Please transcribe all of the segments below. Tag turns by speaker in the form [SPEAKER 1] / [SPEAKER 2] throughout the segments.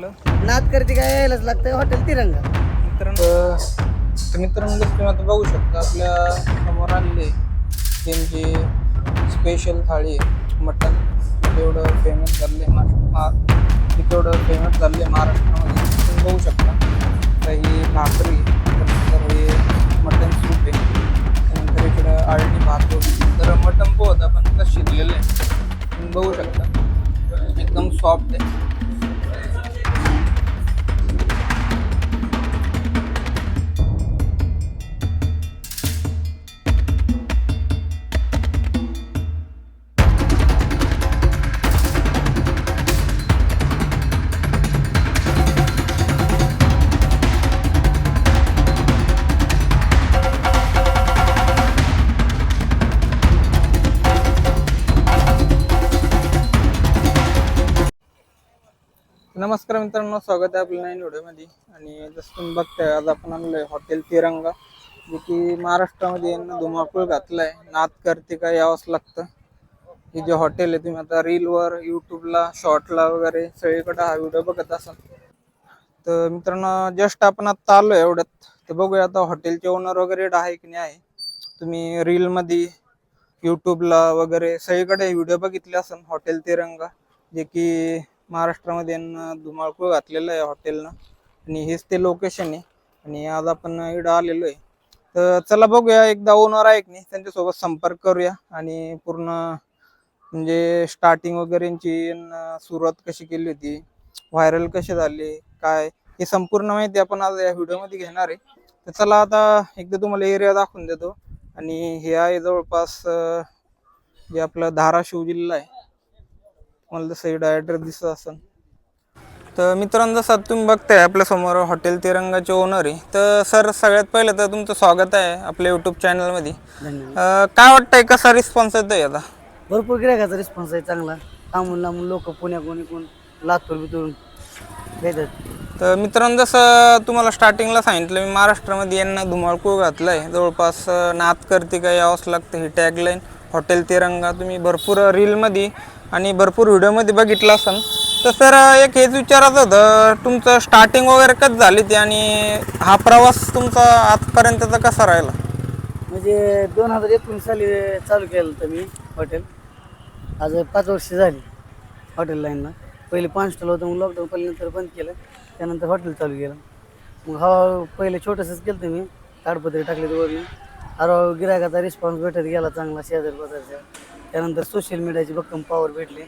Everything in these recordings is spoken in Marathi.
[SPEAKER 1] नाद करते काय यायलाच लागतं हॉटेल तिरंगा.
[SPEAKER 2] मित्रांनो तर मित्रांनो तुम्ही आता बघू शकता आपल्यासमोर आणले त्यांची स्पेशल थाळी मटन तेवढं फेमस झाले ते तेवढं फेमस झाले महाराष्ट्रामध्ये. तुम्ही बघू शकता. तर ही भाकरी त्यानंतर हे मटन सूप आहे. त्यानंतर इकडं आळणी भात तर मटन पोहत आपण पण कसं शिजलेलं आहे. तुम्ही बघू शकता. एकदम सॉफ्ट आहे. नमस्कार मित्रांनो स्वागत आहे आपल्या नवीन व्हिडिओमध्ये. आणि जसं तुम्ही बघताय आज आपण आणलोय हॉटेल तिरंगा जे की महाराष्ट्रामध्ये यांना धुमाकूळ घातलाय. नाद करते का यावंच लागतं. हे जे हॉटेल आहे तुम्ही आता रीलवर यूट्यूबला शॉर्टला वगैरे सगळीकडे हा व्हिडिओ बघत असाल. तर मित्रांनो जस्ट आपण आता आलो आहे एवढ्यात. तर बघूया आता हॉटेलचे ओनर वगैरे आहे की नाही आहे. तुम्ही रीलमध्ये यूट्यूबला वगैरे सगळीकडे व्हिडिओ बघितले असेल हॉटेल तिरंगा जे की महाराष्ट्रामध्ये यांना धुमाळकूळ घातलेलं आहे हॉटेलनं. आणि हेच ते लोकेशन आहे. आणि आज आपण इकडं आलेलो आहे. तर चला बघूया एकदा ओनर आहे की नाही त्यांच्यासोबत संपर्क करूया. आणि पूर्ण म्हणजे स्टार्टिंग वगैरे यांची सुरुवात कशी केली होती व्हायरल कसे झाले काय हे संपूर्ण माहिती आपण आज या व्हिडिओमध्ये घेणार आहे. तर चला आता एकदा तुम्हाला एरिया दाखवून देतो. आणि हे आहे जवळपास जे आपलं धाराशिव जिल्हा आहे. मला इकडं ॲड्रेस दिसत असेल तर मित्रांनो जसं तुम्ही बघताय आपल्यासमोर हॉटेल तिरंगाचे ओनर आहे. तर सर सगळ्यात पहिलं तर तुमचं स्वागत आहे आपल्या यूट्यूब चॅनलमध्ये अं, काय वाटतंय कसा रिस्पॉन्स येतोय आता?
[SPEAKER 1] भरपूर गिरायकाचा रिस्पॉन्स आहे चांगला. लांबून लांबून लोक पुण्याकडून इकडून लातूर बितून येतात
[SPEAKER 2] तर मित्रांनो जसं तुम्हाला स्टार्टिंगला सांगितलं मी महाराष्ट्रामध्ये यांना धुमाळकूळ घातलं आहे जवळपास अं, नात करते का यावंच लागतं ही टॅगलाईन हॉटेल तिरंगा तुम्ही भरपूर रीलमध्ये आणि भरपूर व्हिडिओमध्ये बघितलं असेल तर सर एक हेच विचारायचं होतं तुमचं स्टार्टिंग वगैरे कसं झाली ती आणि हा प्रवास तुमचा आजपर्यंतचा कसा राहिला?
[SPEAKER 1] म्हणजे दोन हजार एकोणीस साली चालू केलं होतं मी हॉटेल आज पाच वर्ष झाली हॉटेल लाईनला पहिले पाच स्टॉल होतं मग लॉकडाऊन पडल्यानंतर बंद केलं. त्यानंतर हॉटेल चालू केलं. मग हळूहळू पहिले छोटंसंच केलं होतं मी. ताडपत्री टाकले वरून. हळूहळू गिरायकाचा रिस्पॉन्स भेटत गेला चांगला शेजारी बाजारच्या त्यानंतर सोशल मीडियाची भक्कम पॉवर भेटली.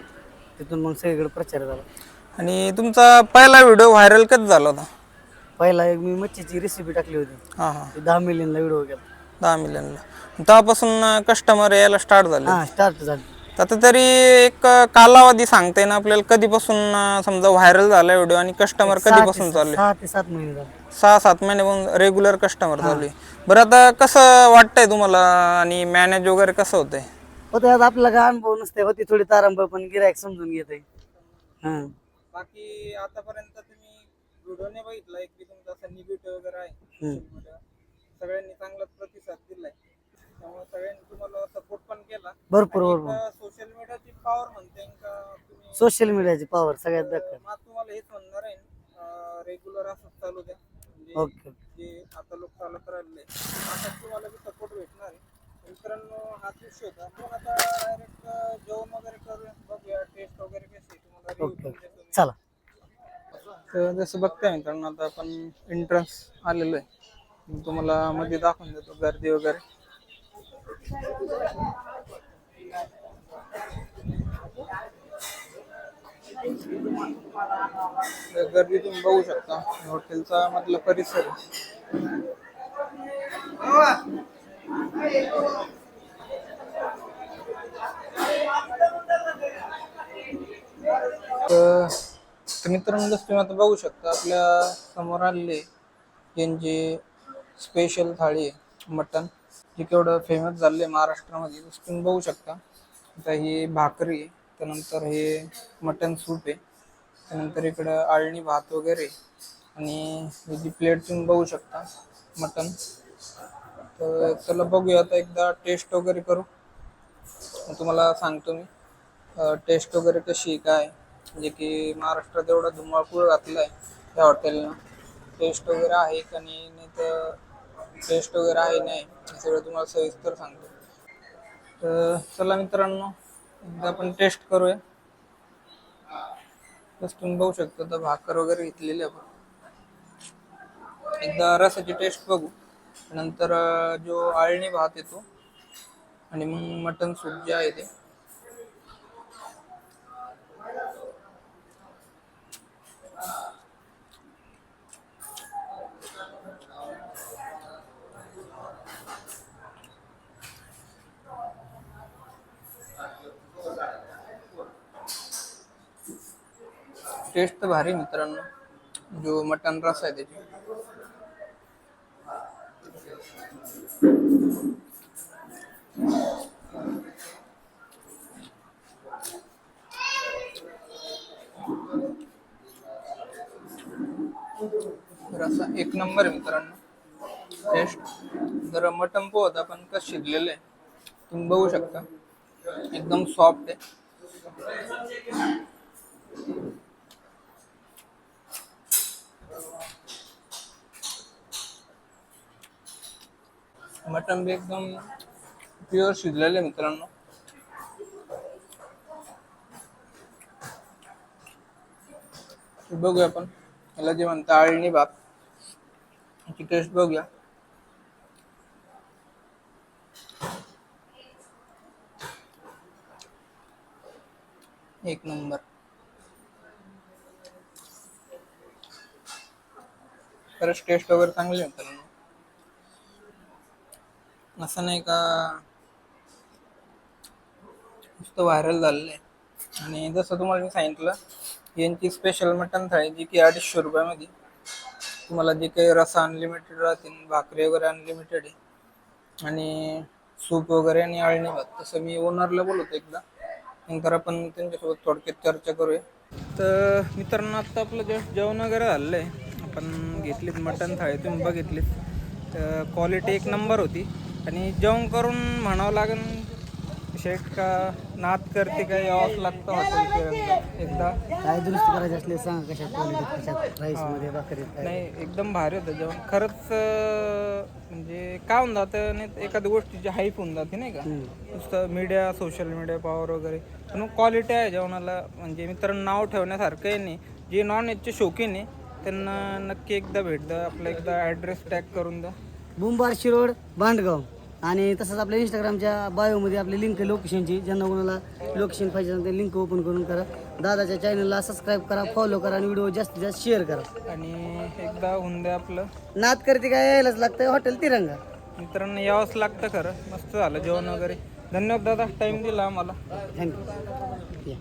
[SPEAKER 1] तिथून मग सगळीकडे प्रचार झाला.
[SPEAKER 2] आणि तुमचा पहिला व्हिडिओ व्हायरल कधी झाला होता?
[SPEAKER 1] पहिला एक मी मच्छीची रेसिपी टाकली होती.
[SPEAKER 2] हां हां.
[SPEAKER 1] ती दहा मिलियनला व्हिडिओ गेला
[SPEAKER 2] दहा मिलियनला तेव्हापासून कस्टमर यायला स्टार्ट झाले.
[SPEAKER 1] हां स्टार्ट झाली.
[SPEAKER 2] आता तरी एक कालावधी सांगता येईल आपल्याला कधीपासून अं, समजा व्हायरल झाला व्हिडिओ आणि कस्टमर कधीपासून चालू
[SPEAKER 1] सहा ते सात महिने झाले.
[SPEAKER 2] सहा सात महिन्यापासून रेग्युलर कस्टमर चालू आहे. बरं आता कसं वाटतंय तुम्हाला आणि मॅनेज वगैरे कसं होतंय?
[SPEAKER 1] होते आता आपल्याला काय अनुभव नसते होती थोडी तारंबळ पण गिरायक समजून घेते हां.
[SPEAKER 2] बाकी आतापर्यंत तुम्ही व्हिडिओ नाही बघितला एक बी तुमचा असा निगेटिव्ह वगैरे आहे
[SPEAKER 1] हम्म.
[SPEAKER 2] social media. सगळ्यांनी चांगलाच प्रतिसाद दिलाय. त्यामुळे सगळ्यांनी तुम्हाला सपोर्ट पण केला.
[SPEAKER 1] भरपूर भरपूर.
[SPEAKER 2] सोशल मीडियाची पॉवर म्हणते का तुम्ही
[SPEAKER 1] सोशल मीडियाची पॉवर सगळ्यात बेकार.
[SPEAKER 2] मग तुम्हाला हेच म्हणणार आहे रेग्युलर असंच चालू द्या. म्हणजे
[SPEAKER 1] ओके
[SPEAKER 2] जे आता लोक चालत राहिले आता
[SPEAKER 1] ओके
[SPEAKER 2] पण
[SPEAKER 1] ओके
[SPEAKER 2] देतो मी.
[SPEAKER 1] चला.
[SPEAKER 2] तर जसं बघताय मित्रांनो आता आपण एंट्रन्स आलेलो आहे. मी तुम्हाला मध्ये दाखवून देतो गर्दी वगैरे. गर्दी तुम्ही बघू शकता. हॉटेलचा मधला परिसर तर मित्रांनो जसं तुम्ही आता बघू शकता आपल्यासमोर आलेले यांची स्पेशल थाळी आहे मटन जे केवढं फेमस झाले महाराष्ट्रामध्ये जसं तुम्ही बघू शकता आता ही भाकरी आहे त्यानंतर हे मटन सूप आहे त्यानंतर इकडं आळणी भात वगैरे आणि जी प्लेट तुम्ही बघू शकता मटन तर चला बघूया आता एकदा टेस्ट वगैरे करू. मग तुम्हाला सांगतो मी टेस्ट वगैरे कशी आहे, काय जे की महाराष्ट्रात एवढा धुमाकूळ घातला आहे त्या हॉटेलनं. टेस्ट वगैरे आहे का नाही नाही तर टेस्ट वगैरे आहे नाही हे सगळं तुम्हाला सविस्तर सांगतो. तर चला मित्रांनो एकदा आपण टेस्ट करूया. बस तुम्ही बघू शकता तर भाकर वगैरे घेतलेली आपण. एकदा रसाची टेस्ट बघू. नंतर जो आळणी भात येतो आणि मग मटन सूप जे आहे ते. टेस्ट तर भारी मित्रांनो. जो मटन रस आहे त्याची. रसा एक नंबर आहे मित्रांनो. टेस्ट. जर मटन पोहत आपण कसं शिजलेलं आहे तुम्ही बघू शकता. एकदम सॉफ्ट आहे. मटन बी एकदम प्युअर शिजलेले मित्रांनो. बघूया आपण. याला जे म्हणता आळणी भात याची टेस्ट बघूया. एक नंबर. खरंच टेस्ट वगैरे चांगली मित्रांनो. असं नाही का नुसतं व्हायरल झालेलं आहे आणि जसं तुम्हाला मी सांगितलं यांची स्पेशल मटन थाळी जी की अडीचशे रुपयामध्ये तुम्हाला जे काही रसा अनलिमिटेड राहतील भाकरी वगैरे अनलिमिटेड आहे आणि सूप वगैरे आणि आळणी भात. तसं मी ओनरला बोलवतो एकदा. नंतर आपण त्यांच्यासोबत थोडक्यात चर्चा करूया. तर मित्रांनो आत्ता आपलं जस्ट जेवण वगैरे झालेलं आहे आपण घेतलीत मटन थाळी तुम्ही बघितलीत. तर क्वालिटी एक नंबर होती. आणि जेवण करून म्हणावं लागेल शेट का नाद करते का यावंच लागतं हॉटेल एकदा.
[SPEAKER 1] काय दुरुस्त करायचे असले सांगा कशात क्वालिटी कशात राईसमध्ये भाकरीत काय?
[SPEAKER 2] नाही एकदम भारी होतं जेवण. खरंच म्हणजे काय होऊन जातं नाही एखाद्या गोष्टीची हाईप होऊन जाते नाही का. नुसतं मीडिया सोशल मीडिया पॉवर वगैरे. पण क्वालिटी आहे जेवणाला. म्हणजे मित्रांनो नाव ठेवण्यासारखं आहे नाही. जे नॉन व्हेजचे शौकीन आहे त्यांना नक्की एकदा भेट द्या. आपला एकदा ॲड्रेस टॅग करून द्या.
[SPEAKER 1] बुंबारशी रोड भांडगाव आणि तसंच आपल्या इंस्टाग्रामच्या बायोमध्ये आपली लिंक लोकेशनची ज्यांना कोणाला लोकेशन पाहिजे ते लिंक ओपन करून करा. दादाच्या चॅनलला सबस्क्राईब करा फॉलो करा आणि व्हिडिओ जास्तीत जास्त शेअर करा.
[SPEAKER 2] आणि एकदा होऊन द्या आपलं.
[SPEAKER 1] नाद करते काय यायलाच लागतं हॉटेल तिरंगा.
[SPEAKER 2] मित्रांनो यावंच लागतं खरं. मस्त झालं जेवण वगैरे. धन्यवाद दादा टाईम दिला आम्हाला.
[SPEAKER 1] थँक्यू